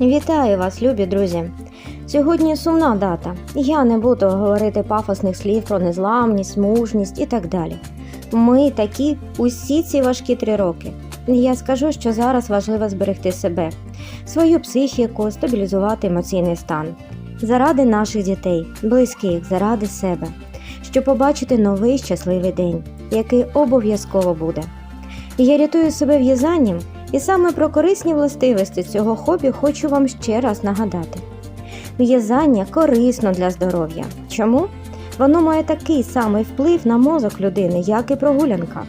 Вітаю вас, любі друзі! Сьогодні сумна дата. Я не буду говорити пафосних слів про незламність, мужність і так далі. Ми такі усі ці важкі три роки. Я скажу, що зараз важливо зберегти себе, свою психіку, стабілізувати емоційний стан. Заради наших дітей, близьких, заради себе, щоб побачити новий щасливий день, який обов'язково буде. Я рятую себе в'язанням, і саме про корисні властивості цього хобі хочу вам ще раз нагадати. В'язання корисно для здоров'я. Чому? Воно має такий самий вплив на мозок людини, як і прогулянка.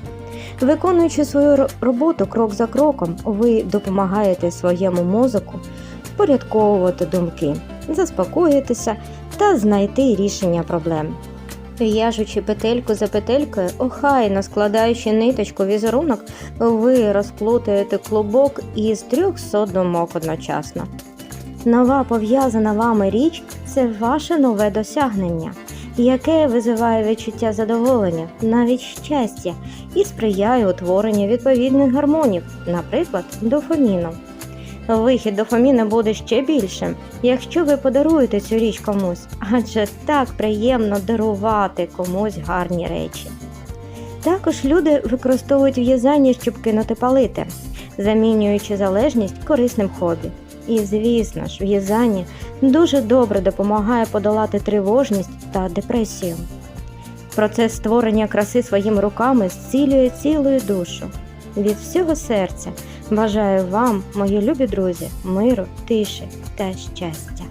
Виконуючи свою роботу крок за кроком, ви допомагаєте своєму мозоку впорядковувати думки, заспокоїтися та знайти рішення проблем. В'яжучи петельку за петелькою, охайно складаючи ниточку візерунок, ви розплутаєте клубок із 300 думок одночасно. Нова пов'язана вами річ це ваше нове досягнення, яке визиває відчуття задоволення, навіть щастя, і сприяє утворенню відповідних гормонів, наприклад, дофаміну. Вихід дофаміну буде ще більшим, якщо ви подаруєте цю річ комусь, адже так приємно дарувати комусь гарні речі. Також люди використовують в'язання, щоб кинути палити, замінюючи залежність корисним хобі. І, звісно ж, в'язання дуже добре допомагає подолати тривожність та депресію. Процес створення краси своїми руками зцілює цілою душу. Від всього серця бажаю вам, мої любі друзі, миру, тиші та щастя.